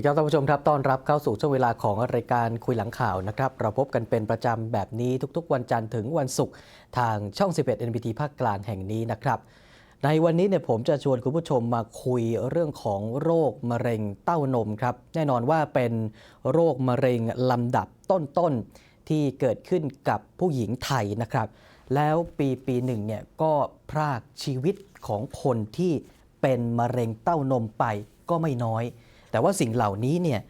สวัสดีครับท่านผู้ชมครับต้อนรับเข้าสู่ช่วงเวลาของรายการคุยหลังข่าวนะครับเราพบกันเป็นประจำแบบนี้ทุกๆ วันจันทร์ถึงวันศุกร์ทางช่อง 11 NBT ภาคกลางแห่งนี้นะครับ ในวันนี้เนี่ยผมจะชวนคุณผู้ชมมาคุยเรื่องของโรคมะเร็งเต้านมครับ แน่นอนว่าเป็นโรคมะเร็งลำดับต้นๆที่เกิดขึ้นกับผู้หญิงไทยนะครับ แล้วปีปีหนึ่งเนี่ยก็พรากชีวิตของคนที่เป็นมะเร็งเต้านมไปก็ไม่น้อย แต่ว่าสิ่งเหล่านี้เนี่ย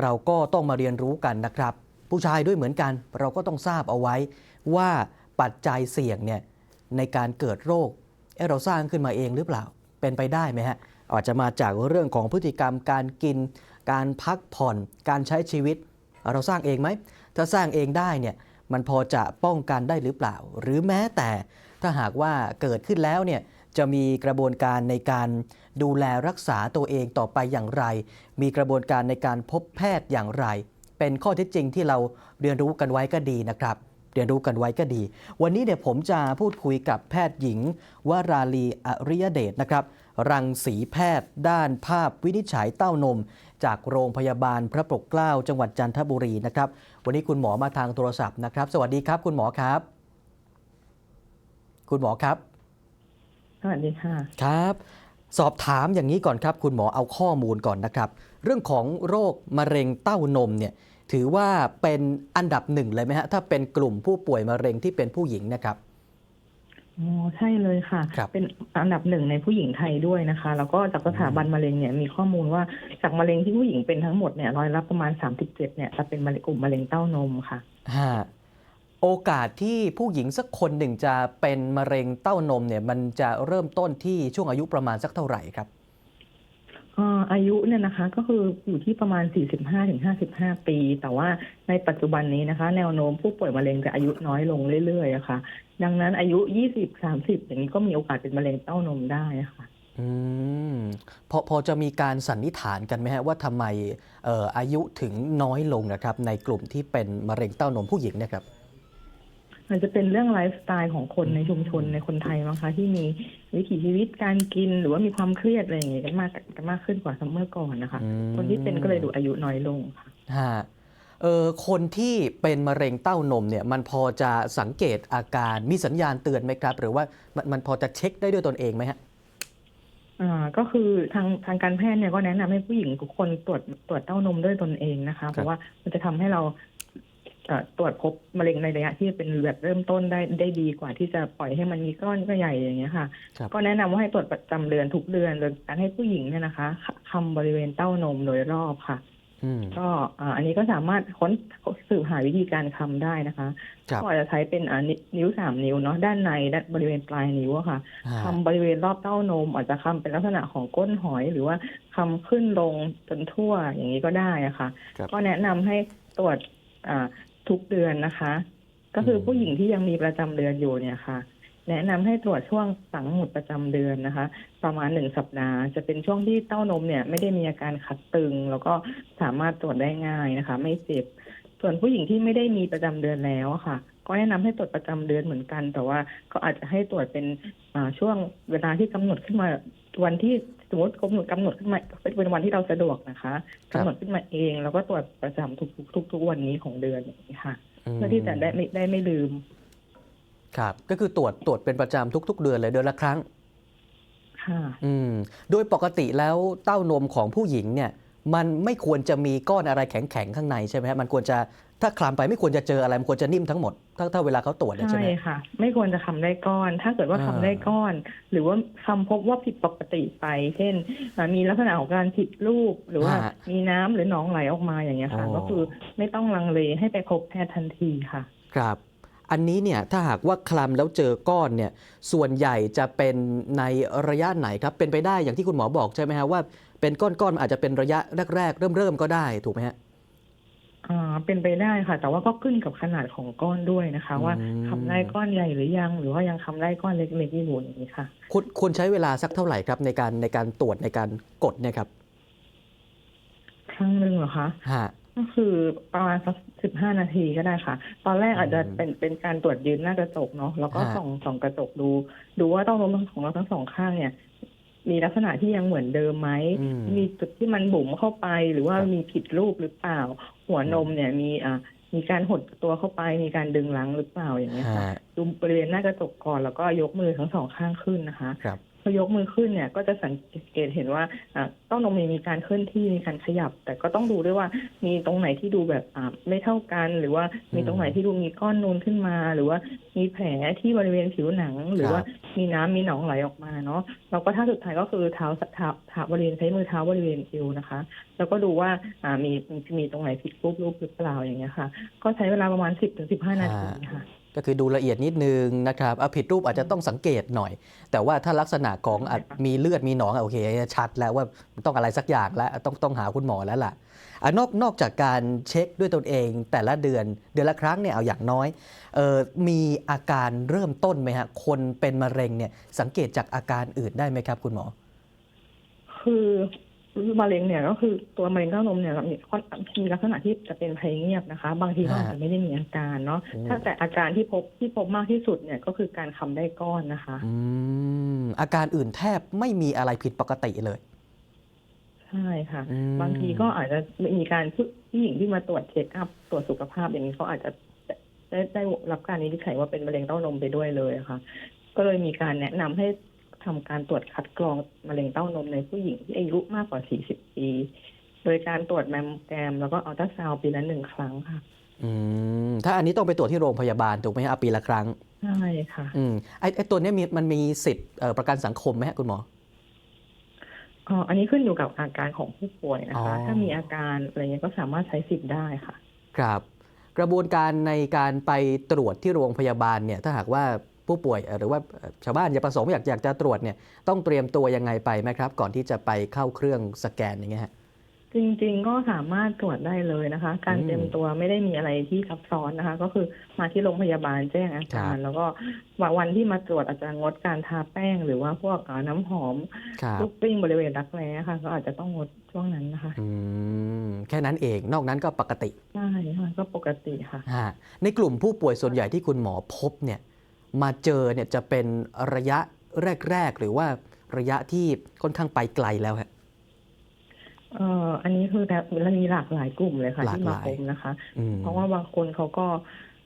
เราก็ต้องมาเรียนรู้กันนะครับ ผู้ชายด้วยเหมือนกัน เราก็ต้องทราบเอาไว้ว่าปัจจัยเสี่ยงเนี่ยในการเกิดโรคเเราสร้างขึ้นมาเองหรือเปล่าเป็นไปได้ไหมฮะอาจจะมาจากเรื่องของพฤติกรรมการกิน การพักผ่อน การใช้ชีวิต เราสร้างเองไหมถ้าสร้างเองได้เนี่ยมันพอจะป้องกันได้หรือเปล่า หรือแม้แต่ถ้าหากว่าเกิดขึ้นแล้วเนี่ยจะมีกระบวนการในการ ดูแลรักษาตัวเองต่อไปอย่างไร มีกระบวนการในการพบแพทย์อย่างไร เป็นข้อเท็จจริงที่เราเรียนรู้กันไว้ก็ดีนะครับ เรียนรู้กันไว้ก็ดี วันนี้เนี่ยผมจะพูดคุยกับแพทย์หญิงวราลีอริยเดชนะครับรังสีแพทย์ ด้านภาพวินิจฉัยเต้านม จากโรงพยาบาลพระปกเกล้าจังหวัดจันทบุรีนะครับ วันนี้คุณหมอมาทางโทรศัพท์นะครับ สวัสดีครับ คุณหมอครับ คุณหมอครับ สวัสดีค่ะ ครับ สอบถามอย่างนี้ก่อนครับ คุณหมอเอาข้อมูลก่อนนะครับ เรื่องของโรคมะเร็งเต้านมเนี่ยถือว่าเป็นอันดับหนึ่งเลยไหมฮะ ถ้าเป็นกลุ่มผู้ป่วยมะเร็งที่เป็นผู้หญิงนะครับอ๋อใช่เลยค่ะครับเป็นอันดับหนึ่งในผู้หญิงไทยด้วยนะคะ แล้วก็จากสถาบันมะเร็งเนี่ยมีข้อมูลว่าจากมะเร็งที่ผู้หญิงเป็นทั้งหมดเนี่ยร้อยละประมาณ37เนี่ยจะเป็นมะเร็งกลุ่มมะเร็งเต้านมค่ะฮะ โอกาสที่ผู้หญิงสักคนหนึ่งจะเป็นมะเร็งเต้านมเนี่ยมันจะเริ่มต้นที่ช่วงอายุประมาณสักเท่าไหร่ครับอ่าอายุเนี่ยนะคะก็คืออยู่ที่ประมาณ 45ถึง55 ปี แต่ว่าในปัจจุบันนี้นะคะ แนวโน้มผู้ป่วยมะเร็งจะอายุน้อยลงเรื่อยๆอะค่ะ ดังนั้นอายุ 20 30 อย่างนี้ก็มีโอกาสเป็นมะเร็งเต้านมได้อะค่ะอืมพอพอจะมีการสันนิษฐานกันไหมฮะว่าทำไมเอ่ออายุถึงน้อยลงนะครับ ในกลุ่มที่เป็นมะเร็งเต้านมผู้หญิงเนะครับ มันจะเป็นเรื่องไลฟ์สไตล์ของคนในชุมชนในคนไทยมั้งคะ ที่มีวิถีชีวิตการกินหรือว่ามีความเครียดอะไรอย่างเงี้ยกันมากกันมากขึ้นกว่าเมื่อก่อนนะคะอืมคนที่เป็นก็เลยดูอายุน้อยลงค่ะฮะเออคนที่เป็นมะเร็งเต้านมเนี่ยมันพอจะสังเกตอาการมีสัญญาณเตือนไหมครับ หรือว่ามันมันพอจะเช็คได้ด้วยตนเองไหมฮะอ่าก็คือทางทางการแพทย์เนี่ยก็แนะนำให้ผู้หญิงทุกคนตรวจตรวจเต้านมด้วยตนเองนะคะ เพราะว่ามันจะทำให้เราเอ่อ ตรวจพบมะเร็งในระยะที่เป็นแบบเริ่มต้นได้ได้ดีกว่าที่จะปล่อยให้มันมีก้อนก็ใหญ่อย่างเงี้ยค่ะ ครับ ก็แนะนำว่าให้ตรวจประจำเดือนทุกเดือนโดยการให้ผู้หญิงเนี่ยนะคะคำบริเวณเต้านมโดยรอบค่ะ อืม ก็อ่าอันนี้ก็สามารถค้นสืบหาวิธีการคำได้นะคะครับ ก็อาจจะใช้เป็นอ่านินิ้วสามนิ้วเนาะด้านในด้านบริเวณปลายนิ้วอะค่ะฮะคำบริเวณรอบเต้านม อาจจะคำเป็นลักษณะของก้นหอย หรือว่าคำขึ้นลงจนทั่วอย่างนี้ก็ได้อะค่ะ ครับ ก็แนะนำให้ตรวจอ่า ทุกเดือนนะคะ ก็คืออมผู้หญิงที่ยังมีประจำเดือนอยู่เนี่ยค่ะ แนะนำให้ตรวจช่วงหลังหมดประจำเดือนนะคะ ประมาณหนึ่งสัปดาห์ จะเป็นช่วงที่เต้านมเนี่ยไม่ได้มีอาการขัดตึง แล้วก็สามารถตรวจได้ง่ายนะคะ ไม่เจ็บ ส่วนผู้หญิงที่ไม่ได้มีประจำเดือนแล้วอะค่ะก็แนะนำให้ตรวจประจำเดือนเหมือนกัน แต่ว่าก็อาจจะให้ตรวจเป็นอ่าช่วงเวลาที่กำหนดขึ้นมาวันที่ สมมติกำหนดกำหนดขึ้นมาเป็นวันที่เราสะดวกนะคะกำหนดขึ้นมาเอง แล้วก็ตรวจประจำทุกทุกๆทุกๆวันนี้ของเดือนอย่างนี้ค่ะ เพื่อที่จะได้ไม่ได้ไม่ลืม ครับ ก็คือตรวจตรวจเป็นประจำทุก ๆ เดือนเลยเดือนละครั้ง ค่ะ อืม โดยปกติแล้วเต้านมของผู้หญิงเนี่ย มันไม่ควรจะมีก้อนอะไรแข็งๆข้างในใช่ไหมฮะมันควรจะ ถ้าคลำไปไม่ควรจะเจออะไรมันควรจะนิ่มทั้งหมด ถ้าถ้าเวลาเขาตรวจเนี่ยใช่ใช่ไหมค่ะ ไม่ควรจะคำได้ก้อน ถ้าเกิดว่าอ่าคำได้ก้อน หรือว่าคำพบว่าผิดปกติไป เช่นอ่ามีลักษณะของการผิดรูป หรือว่ามีน้ำหรือหนองไหลออกมาอย่างเงี้ยค่ะ ก็คือไม่ต้องลังเลให้ไปพบแพทย์ทันทีค่ะ ครับ อันนี้เนี่ยถ้าหากว่าคลำแล้วเจอก้อนเนี่ย ส่วนใหญ่จะเป็นในระยะไหนครับ เป็นไปได้อย่างที่คุณหมอบอกใช่ไหมฮะว่าเป็นก้อนๆมันอาจจะเป็นระยะแรกๆเริ่มๆก็ได้ถูกไหมฮะ อ่าเป็นไปได้ค่ะ แต่ว่าก็ขึ้นกับขนาดของก้อนด้วยนะคะอืมว่าคำได้ก้อนใหญ่หรือยัง หรือว่ายังคำได้ก้อนเล็กๆอยู่อย่างนี้ค่ะควรควรใช้เวลาสักเท่าไหร่ครับในการในการตรวจในการกดเนี่ยครับครั้งหนึ่งเหรอคะ ฮะ ก็คือประมาณสักสิบห้านาทีก็ได้ค่ะ ตอนแรกอาจจะอืมเป็นเป็นการตรวจยืนหน้ากระจกเนาะแล้วก็ฮะ ส่องส่องกระจกดู ดูว่าเต้องลมของเราทั้งสองข้างเนี่ย มีลักษณะที่ยังเหมือนเดิมไหมอืมมีจุดที่มันบุ๋มเข้าไป หรือว่าครับมีผิดรูปหรือเปล่า หัวนมเนี่ยมีอ่ามีการหดตัวเข้าไปมีการดึงหลังหรือเปล่าอย่างเงี้ยค่ะฮะดูบริเวณหน้ากระจกก่อนแล้วก็ยกมือทั้งสองข้างขึ้นนะคะครับ พอยกมือขึ้นเนี่ยก็จะสังเกตเห็นว่าอ่าเต้านมมีการเคลื่อนที่มีการขยับ แต่ก็ต้องดูด้วยว่ามีตรงไหนที่ดูแบบอ่าไม่เท่ากัน หรือว่ามีตรงไหนที่ดูมีก้อนนูนขึ้นมา หรือว่ามีแผลที่บริเวณผิวหนัง หรือว่ามีน้ำมีหนองไหลออกมาเนาะแล้วก็ท่าสุดท้ายก็คือเท้าเท้าเท้าบริเวณใช้มือเท้าบริเวณเอวนะคะ แล้วก็ดูว่าอ่ามีมีมีตรงไหนผิดรูปรูปหรือเปล่าอย่างเงี้ยค่ะ ก็ใช้เวลาประมาณสิบถึงสิบห้านาทีค่ะ ก็คือดูละเอียดนิดนึงนะครับเอาผิดรูปอาจจะต้องสังเกตหน่อย แต่ว่าถ้าลักษณะของมีเลือดมีหนองโอเค ชัดแล้วว่าต้องอะไรสักอย่างแล้วต้องต้องหาคุณหมอแล้วล่ะนอกนอกจากการเช็คด้วยตนเองแต่ละเดือนเดือนละครั้งเนี่ยเอาอย่างน้อยออมีอาการเริ่มต้นไหมฮะคนเป็นมะเร็งเนี่ยสังเกตจากอาการอื่นได้ไหมครับ คุณหมอ คือ มะเร็งเนี่ยก็คือตัวมะเร็งเต้านมเนี่ยมีค่อนมีลักษณะที่จะเป็นภัยเงียบนะคะ บางทีก็อาจจะไม่ได้มีอาการเนาะโอ้ถ้าแต่อาการที่พบที่พบมากที่สุดเนี่ยก็คือการคำได้ก้อนนะคะ อืมอาการอื่นแทบไม่มีอะไรผิดปกติเลยใช่ค่ะอืมบางทีก็อาจจะมีการผู้ผู้หญิงที่มาตรวจเช็คอัพตรวจสุขภาพอย่างนี้เขาอาจจะได้ได้รับการวินิจฉัยว่าเป็นมะเร็งเต้านมไปด้วยเลยอะค่ะ ก็เลยมีการแนะนำให้ ทำการตรวจคัดกรองมะเร็งเต้านมในผู้หญิงที่อายุมากกว่า 40 ปี โดยการตรวจแมมโมแกรมแล้วก็อัลตราซาวด์ปีละหนึ่งครั้งค่ะ อืม ถ้าอันนี้ต้องไปตรวจที่โรงพยาบาลถูกไหมฮะปีละครั้ง ใช่ค่ะ อืม ไอ้ไอ้ตัวเนี้ยมีมันมีสิทธิ์เอ่อประกันสังคมไหมฮะคุณหมออ๋ออันนี้ขึ้นอยู่กับอาการของผู้ป่วยนะคะอ๋อถ้ามีอาการอะไรเงี้ยก็สามารถใช้สิทธิ์ได้ค่ะ ครับ กระบวนการในการไปตรวจที่โรงพยาบาลเนี่ย ถ้าหากว่า ผู้ป่วยเอ่อหรือว่าเอ่อชาวบ้านอยากประสงค์อยากอยากจะตรวจเนี่ยต้องเตรียมตัวยังไงไปไหมครับ ก่อนที่จะไปเข้าเครื่องสแกนอย่างเงี้ยฮะจริงๆ ก็สามารถตรวจได้เลยนะคะ การอืมเตรียมตัวไม่ได้มีอะไรที่ซับซ้อนนะคะ ก็คือมาที่โรงพยาบาลแจ้งอาครัการบแล้วก็วันที่มาตรวจอาจจะงดการทาแป้ง หรือว่าพวกเอ่อน้ำหอมครับลูกปิ้งบริเวณรักแร้ค่ะ ก็อาจจะต้องงดช่วงนั้นนะคะอืมแค่นั้นเองนอกนั้นก็ปกติใช่ค่ะก็ปกติค่ะฮะในกลุ่มผู้ป่วยส่วนใหญ่ที่คุณหมอพบเนี่ย มาเจอเนี่ยจะเป็นระยะแรก ๆ หรือว่าระยะที่ค่อนข้างไปไกลแล้วฮะเอ่ออันนี้คือแบบมันมีหลากหลายกลุ่มเลยค่ะหลากที่หมาลายพบนะคะอืมเพราะว่าบางคนเขาก็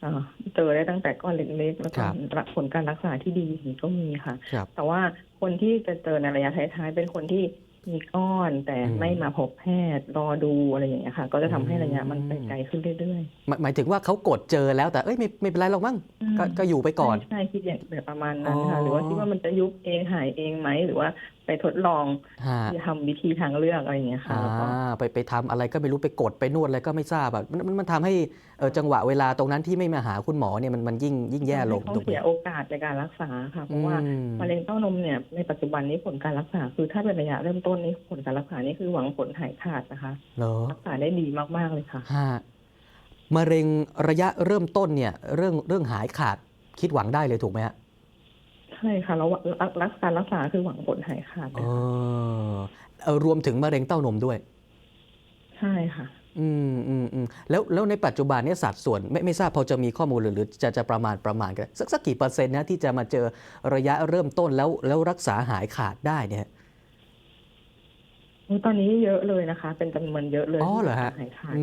เอ่อเจอได้ตั้งแต่ก้อนเล็กๆ แล้วก็ครับผลการรักษาที่ดีอย่างนี้ก็มีค่ะครับแต่ว่าคนที่จะเจอในระยะท้ายๆ เป็นคนที่ มีก้อนแต่อืมไม่มาพบแพทย์รอดูอะไรอย่างเงี้ยค่ะ ก็จะทำให้ระยะมันไปอืมไกลขึ้นเรื่อยหมายหมายถึงว่าเขากดเจอแล้วแต่เอ้ยไม่ไม่เป็นไรหรอกมั้งๆก็ก็อยู่ไปก่อนใช่ใช่คิดอย่างแบบประมาณนั้นอ๋ค่ะอหรือว่าคิดว่ามันจะยุบเองหายเองไหมหรือว่า ไปทดลองฮะที่ทำวิธีทางเลือกอะไรอย่างเงี้ยค่ะอ่าแล้วก็ไปไปทำอะไรก็ไม่รู้ไปกดไปนวดอะไรก็ไม่ทราบแบบมันมันมันทำให้เออจังหวะเวลาตรงนั้นที่ไม่มาหาคุณหมอเนี่ยมันมันยิ่งยิ่งแย่ลงให้เขาถูกไหมเสียโอกาสในการรักษาค่ะเพราะว่าอืมมะเร็งเต้านมเนี่ยในปัจจุบันนี้ผลการรักษา คือถ้าเป็นระยะเริ่มต้นนี้ผลการรักษานี่คือหวังผลหายขาดนะคะเหรอรักษาได้ดีมากๆเลยค่ะฮะมะเร็งระยะเริ่มต้นเนี่ยเรื่องเรื่องหายขาดคิดหวังได้เลยถูกไหมฮะ ใช่ค่ะแล้วรักรักการรักษาคือหวังผลหายขาดเอเลยค่ะอเออรวมถึงมะเร็งเต้านมด้วย ใช่ค่ะอืมอืมอืมแล้วแล้วในปัจจุบันเนี่ยสัดส่วนไม่ไม่ทราบพอจะมีข้อมูลหรือหรือจะจะประมาณประมาณกันสักสักกี่เปอร์เซ็นต์นะที่จะมาเจอระยะเริ่มต้นแล้วแล้วรักษาหายขาดได้เนี่ย ตอนนี้เยอะเลยนะคะ เป็นจำนวนเยอะเลยอ๋อเหรอฮะที่หายขาดอื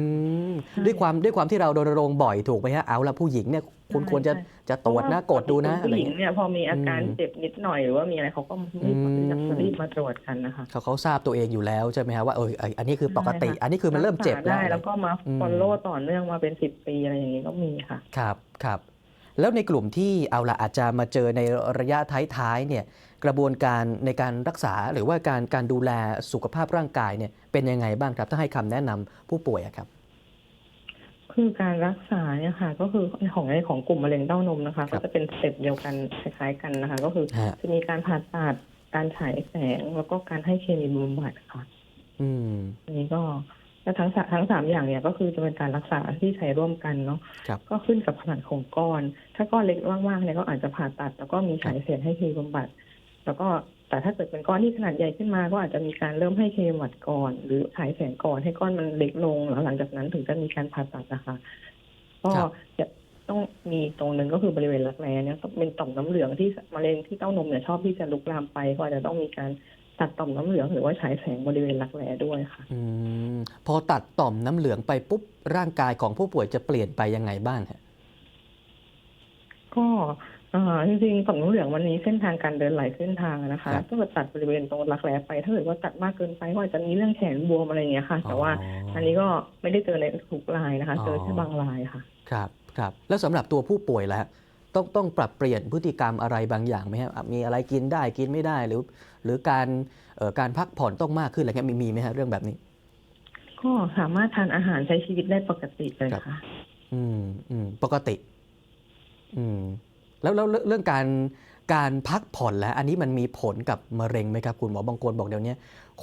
มใช่ด้วยความด้วยความที่เรารณรงค์บ่อยถูกไหมฮะเอาละผู้หญิงเนี่ยคุณใช่ควรจะใช่จะตรวจนะกดดูนะอะผู้ไรหญิงเงี้ย เนี่ยพอมีอาการอืมเจ็บนิดหน่อยหรือว่ามีอะไรเขาก็รีบอืมจะรีบมาตรวจกันนะคะเขาเขาทราบตัวเองอยู่แล้วใช่ไหมฮะว่าเออไอ้อันนี้คือปกติใช่ค่ะอันนี้คือมันเริ่มเจ็บรักษาแล้ว ได้แล้วก็มาอืม ฟอลโล่ต่อเนื่องมาเป็นสิบปีอะไรอย่างนี้ก็มีค่ะ ครับครับ แล้วในกลุ่มที่เอาละอาจจะมาเจอในระยะท้ายๆเนี่ยกระบวนการในการรักษาหรือว่าการการดูแลสุขภาพร่างกายเนี่ยเป็นยังไงบ้างครับ ถ้าให้คำแนะนำผู้ป่วยอะครับ คือการรักษาเนี่ยค่ะ ก็คือของในของกลุ่มมะเร็งเต้านมนะคะครัก็บจะเป็นสเต็ปเดียวกันคล้ายๆกันนะคะ ก็คือฮะจะมีการผ่าตัดการฉายแสงแล้วก็การให้เคมีบำบัดค่ะ อืมอันนี้ก็ และทั้งสาทั้งสามอย่างเนี่ยก็คือจะเป็นการรักษาที่ใช้ร่วมกันเนาะครับ ก็ขึ้นกับขนาดของก้อน ถ้าก้อนเล็กว่างๆเนี่ยก็อาจจะผ่าตัด แล้วก็มีฉายแสงให้เคมีบำบัด แล้วก็แต่ถ้าเกิดเป็นก้อนที่ขนาดใหญ่ขึ้นมา ก็อาจจะมีการเริ่มให้เคมีบำบัดก่อน หรือฉายแสงก่อนให้ก้อนมันเล็กลงแล้วหลังจากนั้นถึงจะมีการผ่าตัดนะคะก็ครับจะต้องมีตรงหนึ่งก็คือบริเวณรักแร้เนี่ยก็เป็นต่อมน้ำเหลืองที่มะเร็งที่เต้านมเนี่ยชอบที่จะลุกลามไปก็อาจจะต้องมีการ ตัดต่อมน้ำเหลืองหรือว่าฉายแสงบริเวณรักแร้ด้วยค่ะอืมพอตัดต่อมน้ำเหลืองไปปุ๊บร่างกายของผู้ป่วยจะเปลี่ยนไปยังไงบ้างฮะก็เอ่อจริงๆต่อมน้ำเหลืองวันนี้เส้นทางการเดินหลายเส้นทางอะนะคะครับถ้าเกิดตัดบริเวณตรงรักแร้ไป ถ้าเกิดว่าตัดมากเกินไปก็อาจจะมีเรื่องแขนบวมอะไรอย่างเงี้ยค่ะ แต่ว่าอันนี้ก็ไม่ได้เจอในทุกรายนะคะ เจอแค่บางรายค่ะ ครับครับ แล้วสำหรับตัวผู้ป่วยล่ะฮะ ต้องต้องปรับเปลี่ยนพฤติกรรมอะไรบางอย่างไหมฮะอะมีอะไรกินได้กินไม่ได้หรือ หรือการเอ่อการพักผ่อนต้องมากขึ้นอะไรเงี้ยมีมีไหมฮะเรื่องแบบนี้ ก็สามารถทานอาหารใช้ชีวิตได้ปกติเลยครับค่ะ อืมอืมปกติ อืม แล้วแล้วเรื่องการการพักผ่อนแล้วอันนี้มันมีผลกับมะเร็งไหมครับคุณหมอบางคนบอกเดี๋ยวนี้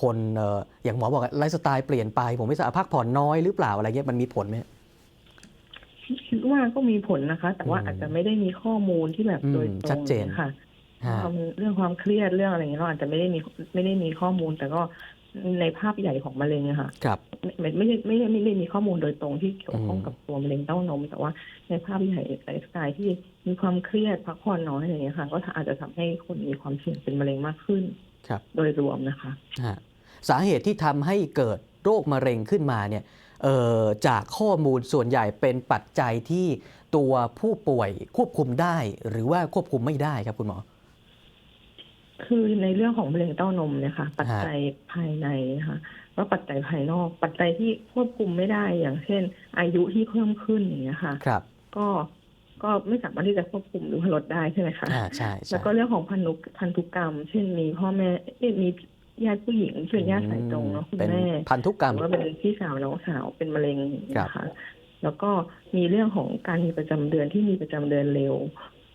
คนเอ่ออย่างหมอบอกอะไลฟ์สไตล์เปลี่ยนไป ผมไม่ทราบพักผ่อนน้อยหรือเปล่าอะไรเงี้ยมันมีผลไหม คิดว่าก็มีผลนะคะ แต่ว่าอืมอาจจะไม่ได้มีข้อมูลที่แบบอืมโดยตรงชัดเจนค่ะฮะความเรื่องความเครียดเรื่องอะไรอย่างเงี้ยเราอาจจะไม่ได้มีไม่ได้มีข้อมูล แต่ก็ในภาพใหญ่ของมะเร็งอะค่ะครับไม่ไม่ไม่ไม่ได้ไม่ได้มีข้อมูลโดยตรงที่เกี่ยวข้องอืมกับตัวมะเร็งเต้านม แต่ว่าในภาพใหญ่ไลฟ์สไตล์ที่มีความเครียดพักผ่อนน้อยอะไรอย่างเงี้ยค่ะ ก็อาจจะทำให้คนมีความเสี่ยงเป็นมะเร็งมากขึ้นครับ โดยรวมนะคะฮะสาเหตุที่ทำให้เกิดโรคมะเร็งขึ้นมาเนี่ยเอ่อ จากข้อมูลส่วนใหญ่เป็นปัจจัยที่ตัวผู้ป่วยควบคุมได้ หรือว่าควบคุมไม่ได้ครับคุณหมอ คือในเรื่องของมะเร็งเต้านมเนี่ยค่ะ ปัจจัยภายในนะคะว่าปัจจัยภายนอก ปัจจัยที่ควบคุมไม่ได้อย่างเช่น อายุที่เพิ่มขึ้นอย่างเงี้ยค่ะ ครับ ก็ก็ไม่สามารถที่จะควบคุมหรือว่าลดได้ใช่ไหมคะอ่าใช่ใช่แล้วก็เรื่องของพันธุพันธุกรรม เช่นมีพ่อแม่เอ๊ะมี ญาติผู้หญิงที่เป็นญาติสายตรงเนาะคุณเป็นแม่พันธุกรรมหรือว่าเป็นพี่สาวน้องสาวเป็นมะเร็งครับนะคะแล้วก็มีเรื่องของการมีประจำเดือนที่มีประจำเดือนเร็ว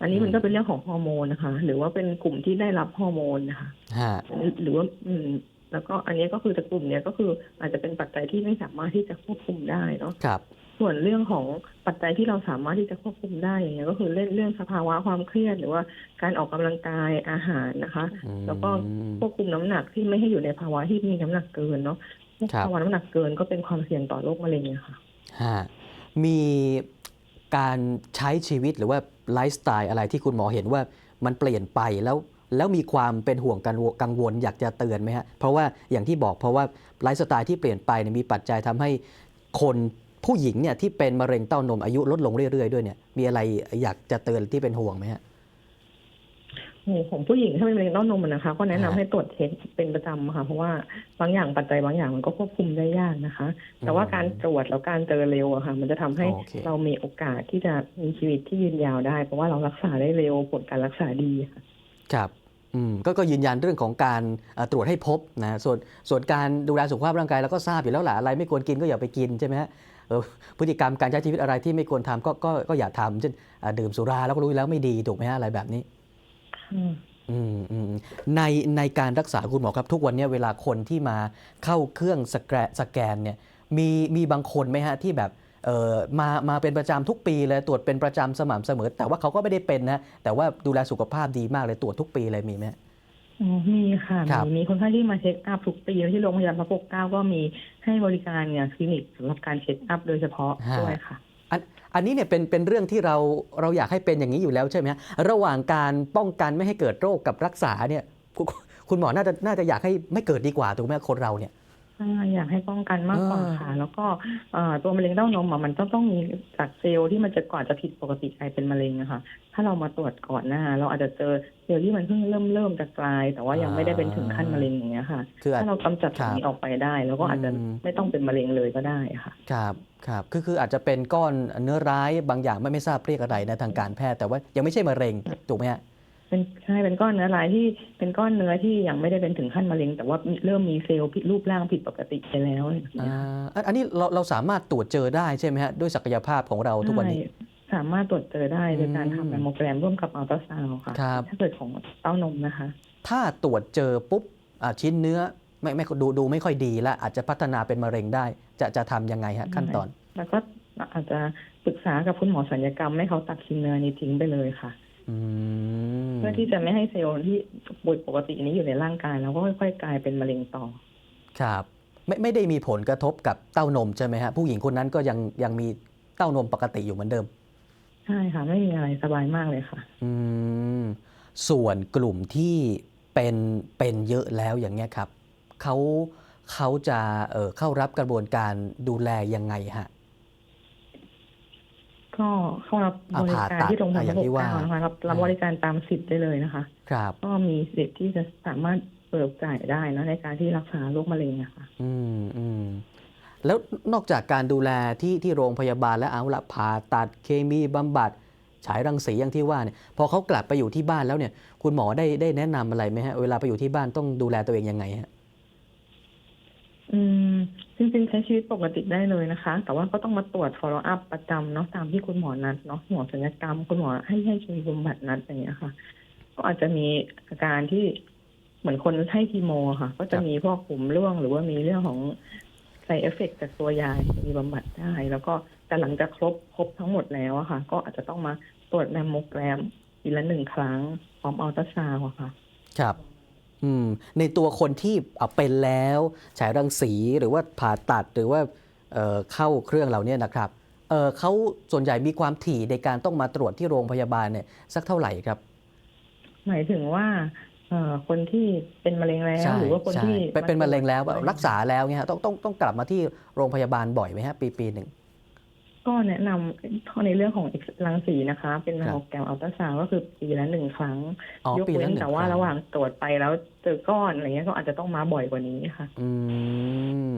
อันนี้มันก็เป็นเรื่องของฮอร์โมนนะคะ หรือว่าเป็นกลุ่มที่ได้รับฮอร์โมนนะคะฮะหรือว่าอืมแล้วก็อันนี้ก็คือจะกลุ่มเนี้ยก็คืออาจจะเป็นปัจจัยที่ไม่สามารถที่จะควบคุมได้เนาะครับ ส่วนเรื่องของปัจจัยที่เราสามารถที่จะควบคุมได้อย่างเงี้ยก็คือเรื่องเรื่องสภาวะความเครียด หรือว่าการออกกำลังกายอาหารนะคะอืมแล้วก็ควบคุมน้ำหนักที่ไม่ให้อยู่ในภาวะที่มีน้ำหนักเกินเนาะครับภาวะน้ำหนักเกินก็เป็นความเสี่ยงต่อโรคมะเร็งอะค่ะฮะมีการใช้ชีวิตหรือว่าไลฟ์สไตล์อะไรที่คุณหมอเห็นว่ามันเปลี่ยนไปแล้วแล้วมีความเป็นห่วงกันกังวลอยากจะเตือนไหมฮะเพราะว่าอย่างที่บอกเพราะว่าไลฟ์สไตล์ที่เปลี่ยนไปเนี่ยมีปัจจัยทำให้คน ผู้หญิงเนี่ยที่เป็นมะเร็งเต้านมอายุลดลงเรื่อยๆด้วยเนี่ย มีอะไรอยากจะเตือนที่เป็นห่วงไหมฮะโอ้ของผู้หญิงถ้าเป็นมะเร็งเต้านมอะนะคะ ก็แนะนำฮะให้ตรวจเช็คเป็นประจำค่ะ เพราะว่าบางอย่างปัจจัยบางอย่างมันก็ควบคุมได้ยากนะคะ แต่ว่าการตรวจแล้วการเจอเร็วอะค่ะ มันจะทำให้โอเคเรามีโอกาสที่จะมีชีวิตที่ยืนยาวได้ เพราะว่าเรารักษาได้เร็วผลการรักษาดีค่ะครับอืมก็ก็ยืนยันเรื่องของการเอ่อตรวจให้พบนะส่วนส่วนการดูแลสุขภาพร่างกายเราก็ทราบอยู่แล้วแหละอะไรไม่ควรกินก็อย่าไปกินใช่ไหมฮะเออ พฤติกรรมการใช้ชีวิตอะไรที่ไม่ควรทำก็ก็ก็อย่าทำเช่นอ่าดื่มสุราแล้วก็รู้อยู่แล้วไม่ดีถูกไหมฮะอะไรแบบนี้อืมอืมอืมในในการรักษาคุณหมอครับ ทุกวันเนี้เวลาคนที่มาเข้าเครื่องสแกนสแกนเนี่ยมีมีบางคนไหมฮะที่แบบเออมามาเป็นประจำทุกปีเลยตรวจเป็นประจำสม่ำเสมอ แต่ว่าเขาก็ไม่ได้เป็นนะแต่ว่าดูแลสุขภาพดีมากเลยตรวจทุกปีเลยมีไหมฮะ อ๋อมีค่ะครับ มีมีคนไข้ที่มาเช็คอัพทุกปีที่โรงพยาบาลพระปกเกล้าก็มีให้บริการเนี่ยคลินิกสำหรับการเช็คอัพโดยเฉพาะด้วยค่ะ อันอันนี้เนี่ยเป็นเป็นเรื่องที่เราเราอยากให้เป็นอย่างนี้อยู่แล้วใช่ไหมฮะระหว่างการป้องกันไม่ให้เกิดโรคกับรักษาเนี่ยคุณคุณหมอน่าจะน่าจะอยากให้ไม่เกิดดีกว่าถูกไหมคนเราเนี่ย อ่าอยากให้ป้องกันมากกว่าอ่าค่ะ แล้วก็เอ่อตัวมะเร็งเต้านมอะมันต้องต้องมีจากเซลล์ที่มันจะก่อนจะผิดปกติกลายเป็นมะเร็งนะคะถ้าเรามาตรวจก่อนหน้า เราอาจจะเจอเซลล์ที่มันเพิ่งเริ่มเริ่มจะกลาย แต่ว่ายังไม่ได้เป็นถึงขั้นมะเร็งอย่างเงี้ยค่ะคืออาจถ้าเรากำจัดตรงนี้ออกไปได้ แล้วก็อาจจะอืมไม่ต้องเป็นมะเร็งเลยก็ได้ค่ะ ครับครับคือคืออาจจะเป็นก้อนเนื้อร้ายบางอย่างไม่ไม่ทราบเรียกอะไรนะทางการแพทย์แต่ว่ายังไม่ใช่มะเร็งถูกไหมฮะ เป็นใช่เป็นก้อนเนื้อลายที่เป็นก้อนเนื้อที่ยังไม่ได้เป็นถึงขั้นมะเร็ง แต่ว่ามีเริ่มมีเซลล์ผิดรูปร่างผิดปกติไปแล้วอะไรแบบอ่เนี้ยาอันอันนี้เราเราสามารถตรวจเจอได้ใช่ไหมฮะด้วยศักยภาพของเราทุกวันนี้ใช่สามารถตรวจเจอได้โดยการอืมทำแมมโมแกรมร่วมกับอัลตราซาวด์ค่ะครับถ้าเกิดของเต้านมนะคะ ถ้าตรวจเจอปุ๊บอ่าชิ้นเนื้อไม่ไม่ดูดูไม่ค่อยดีแล้วอาจจะพัฒนาเป็นมะเร็งได้ จะจะทำยังไงฮะขั้นตอน แล้วก็อาจจะปรึกษากับคุณหมอศัลยกรรมให้เขาตัดชิ้นเนื้อนี้ทิ้งไปเลยค่ะ อืมเพื่อที่จะไม่ให้เซลล์ที่ป่วยปกตินี้อยู่ในร่างกายแล้วก็ค่อย ๆ กลายเป็นมะเร็งต่อ ครับ ไม่ไม่ได้มีผลกระทบกับเต้านมใช่ไหมฮะผู้หญิงคนนั้นก็ยังยังมีเต้านมปกติอยู่เหมือนเดิม ใช่ค่ะ ไม่มีอะไรสบายมากเลยค่ะ อืมส่วนกลุ่มที่เป็นเป็นเยอะแล้วอย่างเงี้ยครับเขาเขาจะเอ่อเข้ารับกระบวนการดูแลยังไงฮะ ก็เข้ารับบริการที่โรงพยาบาลอะอย่างที่ว่าเก้านะคะรับรับอ่าบริการตามสิทธิ์ได้เลยนะคะ ครับ ก็มีสิทธิ์ที่จะสามารถเบิกจ่ายได้นะในการที่รักษาโรคมะเร็งอะค่ะ อืมอืมแล้วนอกจากการดูแลที่ที่โรงพยาบาลแล้วเอาละผ่าตัดเคมีบำบัดฉายรังสีอย่างที่ว่าเนี่ยพอเขากลับไปอยู่ที่บ้านแล้วเนี่ย คุณหมอได้ได้แนะนำอะไรไหมฮะ เวลาไปอยู่ที่บ้านต้องดูแลตัวเองยังไงฮะ อืม จริงๆใช้ชีวิตปกติได้เลยนะคะ แต่ว่าก็ต้องมาตรวจ follow up ประจำเนาะตามที่คุณหมอนัดเนาะหมอศัลยกรรมคุณหมอให้ให้ชีวิตบำบัดนัดอย่างเงี้ยค่ะ ก็อาจจะมีอาการที่เหมือนคนให้คีโมค่ะ ก็จะมีพวกผมร่วง หรือว่ามีเรื่องของไซเอฟเฟกจากตัวยามีบำบัดได้ แล้วก็แต่หลังจากครบครบทั้งหมดแล้วอะค่ะ ก็อาจจะต้องมาตรวจแมมโมแกรมปีละหนึ่งครั้งพร้อมอัลตราซาวด์ค่ะ ครับ ในตัวคนที่เอาเป็นแล้วฉายรังสีหรือว่าผ่าตัดหรือว่าเอ่อเข้าเครื่องเหล่านี้นะครับเออเขาส่วนใหญ่มีความถี่ในการต้องมาตรวจที่โรงพยาบาลเนี่ยสักเท่าไหร่ครับ หมายถึงว่าเอ่อคนที่เป็นมะเร็งแล้วใช่หรือว่าคนใช่ที่เป็นเป็นมะเร็งแล้วตวจรักษาแล้วเนี่ยฮะต้องต้องต้องกลับมาที่โรงพยาบาลบ่อยไหมฮะปีปีหนึ่ง ก็แนะนำในเรื่องของรังสีนะคะ เป็นครับโปรแกรมอัลตราซาวด์ก็คือปีละหนึ่งครั้งอ๋อยกปีละเว้นหนึ่งแต่ว่าคงระหว่างตรวจไปแล้วเจอก้อนอะไรเงี้ยก็อาจจะต้องมาบ่อยกว่านี้ค่ะ อืม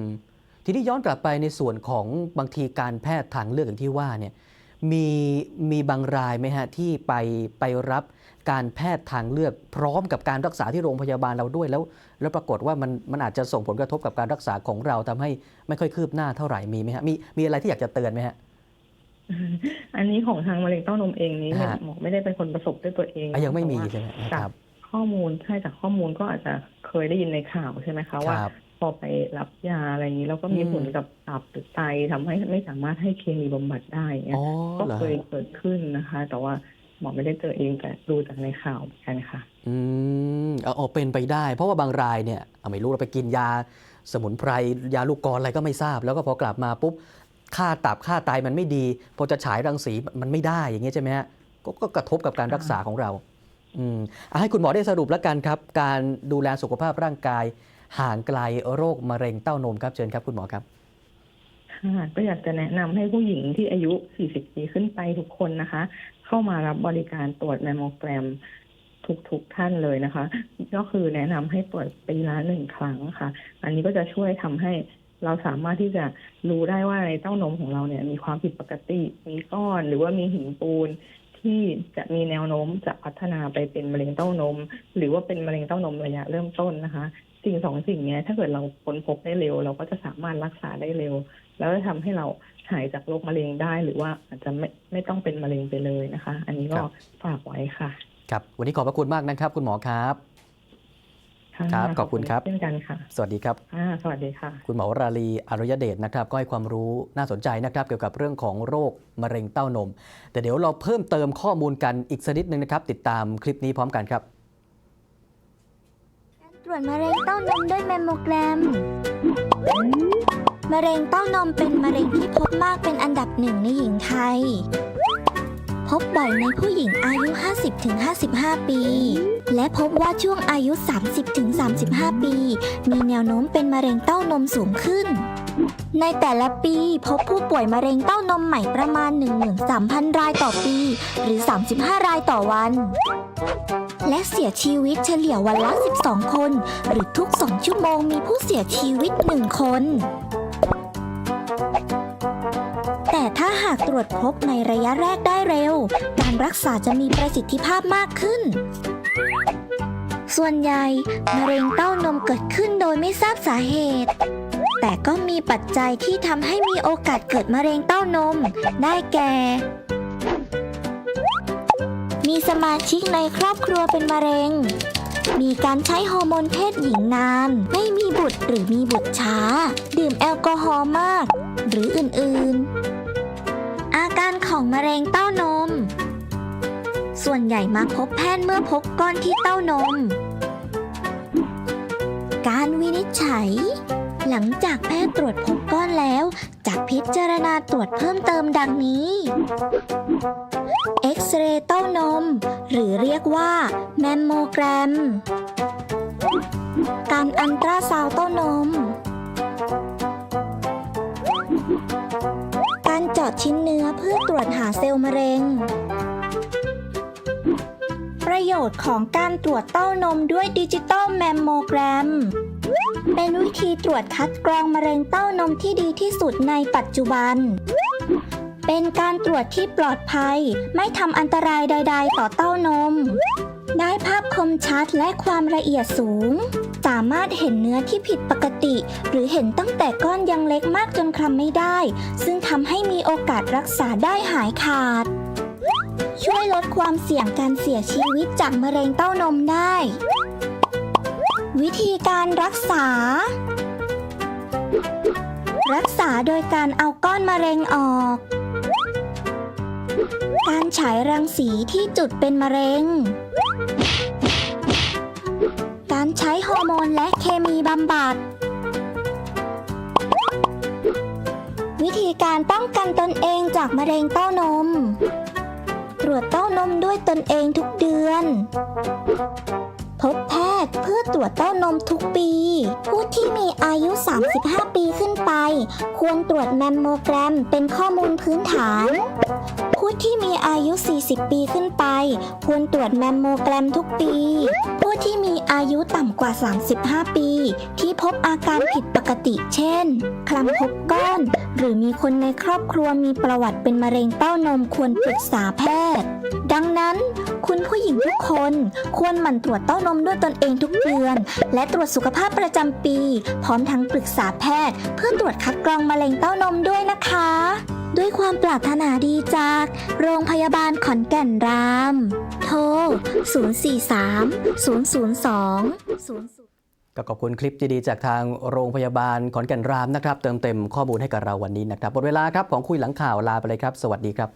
ทีนี้ย้อนกลับไปในส่วนของบางทีการแพทย์ทางเลือกอย่างที่ว่าเนี่ยมีมีบางรายไหมฮะที่ไปไปรับการแพทย์ทางเลือกพร้อมกับการรักษาที่โรงพยาบาลเราด้วยแล้ว แล้วปรากฏว่ามันมันอาจจะส่งผลกระทบกับการรักษาของเราทำให้ไม่ค่อยคืบหน้าเท่าไหร่มีไหมฮะมีมีอะไรที่อยากจะเตือนไหมฮะ อันนี้ของทางมะเร็งเต้านมเองนี้เนี่ยฮะหมอไม่ได้เป็นคนประสบด้วยตัวเองอะยังไม่มีแต่ว่าใช่ไหมจากครับ ข้อมูลใช่จากข้อมูลก็อาจจะเคยได้ยินในข่าวใช่ไหมคะคว่ารับ พอไปรับยาอะไรอย่างนี้แล้วก็มีอืม ผลกับตับหรือไตทำให้ไม่สามารถให้เคมีบำบัดได้เงี้ยอ๋อก็เหรอเคยฮะเกิดขึ้นนะคะ แต่ว่าหมอไม่ได้เจอเองแต่ดูจากในข่าวเหมือนกันค่ะ อืมเอาเอาเป็นไปได้ เพราะว่าบางรายเนี่ยเอาไม่รู้เราไปกินยา สมุนไพรยาลูกกรอนอะไรก็ไม่ทราบ แล้วก็พอกลับมาปุ๊บ ค่าตับค่าไตมันไม่ดี พอจะฉายรังสีมันไม่ได้อย่างเงี้ยใช่ไหมฮะก็ก็กระทบกับการรักษาของเราอืมอะให้คุณหมอได้สรุปแล้วกันครับ การดูแลสุขภาพร่างกาย ห่างไกลโรคมะเร็งเต้านมครับเชิญครับคุณหมอครับค่ะก็อยากจะแนะนำให้ผู้หญิงที่อายุ 40 ปีขึ้นไปทุกคนนะคะ เข้ามารับบริการตรวจแมมโมแกรมทุกๆท่านเลยนะคะ ก็คือแนะนำให้ตรวจปีละหนึ่งครั้งค่ะ อันนี้ก็จะช่วยทำให้ เราสามารถที่จะรู้ได้ว่าในเต้านมของเราเนี่ย มีความผิดปกติ มีก้อนหรือว่ามีหินปูนที่จะมีแนวโน้มจะพัฒนาไปเป็นมะเร็งเต้านม หรือว่าเป็นมะเร็งเต้านมระยะเริ่มต้นนะคะ สิ่งสองสิ่งเนี้ยถ้าเกิดเราค้นพบได้เร็ว เราก็จะสามารถรักษาได้เร็ว แล้วจะทำให้เราหายจากโรคมะเร็งได้ หรือว่าอาจจะไม่ไม่ต้องเป็นมะเร็งไปเลยนะคะ อันนี้ก็ครับฝากไว้ค่ะ ครับ วันนี้ขอบพระคุณมากนะครับ คุณหมอครับ ค่ะครับ ขอบคุณครับ เช่นกันค่ะ สวัสดีครับอ่าสวัสดีค่ะ คุณหมอวราลีอารยเดชนะครับ ก็ให้ความรู้น่าสนใจนะครับ เกี่ยวกับเรื่องของโรคมะเร็งเต้านม แต่เดี๋ยวเราเพิ่มเติมข้อมูลกันอีกสักนิดนึงนะครับ ติดตามคลิปนี้พร้อมกันครับ ตรวจมะเร็งเต้านมด้วยแมมโมแกรม มะเร็งเต้านมเป็นมะเร็งที่พบมากเป็นอันดับหนึ่งในหญิงไทย พบบ่อยในผู้หญิงอายุ 50-55 ปี และพบว่าช่วงอายุ 30-35 ปี มีแนวโน้มเป็นมะเร็งเต้านมสูงขึ้น ในแต่ละปีพบผู้ป่วยมะเร็งเต้านมใหม่ประมาณ 13,000 รายต่อปี หรือ 35 รายต่อวัน และเสียชีวิตเฉลี่ยวันละ 12 คน หรือทุก 2 ชั่วโมงมีผู้เสียชีวิต 1 คน ตรวจพบในระยะแรกได้เร็ว การรักษาจะมีประสิทธิภาพมากขึ้น ส่วนใหญ่มะเร็งเต้านมเกิดขึ้นโดยไม่ทราบสาเหตุ แต่ก็มีปัจจัยที่ทำให้มีโอกาสเกิดมะเร็งเต้านม ได้แก่ มีสมาชิกในครอบครัวเป็นมะเร็ง มีการใช้ฮอร์โมนเพศหญิงนาน ไม่มีบุตรหรือมีบุตรช้า ดื่มแอลกอฮอล์มาก หรืออื่นๆ อาการของมะเร็งเต้านม ส่วนใหญ่มาพบแพทย์เมื่อพบก้อนที่เต้านม การวินิจฉัย หลังจากแพทย์ตรวจพบก้อนแล้วจะพิจารณาตรวจเพิ่มเติมดังนี้ เอ็กซเรย์เต้านม หรือเรียกว่าแมมโมแกรม การอันตราซาวเต้านม การเจาะชิ้นเนื้อเพื่อตรวจหาเซลล์มะเร็ง ประโยชน์ของการตรวจเต้านมด้วยดิจิตอลแมมโมแกรม เป็นวิธีตรวจคัดกรองมะเร็งเต้านมที่ดีที่สุดในปัจจุบัน เป็นการตรวจที่ปลอดภัย ไม่ทำอันตรายใด ๆ ต่อเต้านม ได้ภาพคมชัดและความละเอียดสูง สามารถเห็นเนื้อที่ผิดปกติ หรือเห็นตั้งแต่ก้อนยังเล็กมากจนคลำไม่ได้ ซึ่งทำให้มีโอกาสรักษาได้หายขาด ช่วยลดความเสี่ยงการเสียชีวิตจากมะเร็งเต้านมได้ วิธีการรักษา รักษาโดยการเอาก้อนมะเร็งออก การฉายรังสีที่จุดเป็นมะเร็ง ใช้ฮอร์โมนและเคมีบำบัด วิธีการป้องกันตนเองจากมะเร็งเต้านม ตรวจเต้านมด้วยตนเองทุกเดือน พบแพทย์เพื่อตรวจเต้านมทุกปี ผู้ที่มีอายุ 35 ปีขึ้นไป ควรตรวจแมมโมแกรมเป็นข้อมูลพื้นฐาน ผู้ที่มีอายุ 40 ปีขึ้นไป ควรตรวจแมมโมแกรมทุกปี ผู้ที่มีอายุต่ำกว่า 35 ปี ที่พบอาการผิดปกติ เช่น คลำพบก้อน หรือมีคนในครอบครัวมีประวัติเป็นมะเร็งเต้านมควรปรึกษาแพทย์ ดังนั้น คุณผู้หญิงทุกคนควรหมั่นตรวจเต้านมด้วยตนเองทุกเดือน และตรวจสุขภาพประจำปี พร้อมทั้งปรึกษาแพทย์ เพื่อตรวจคัดกรองมะเร็งเต้านมด้วยนะคะ ด้วยความปรารถนาดีจาก โรงพยาบาลขอนแก่นราม โทร 043 002 00ก็ขอบคุณคลิปดีๆจากทางโรงพยาบาลขอนแก่นรามนะครับ เติมเต็มข้อมูลให้กับเราวันนี้นะครับหมดเวลาครับของคุยหลังข่าวลาไปเลยครับ สวัสดีครับ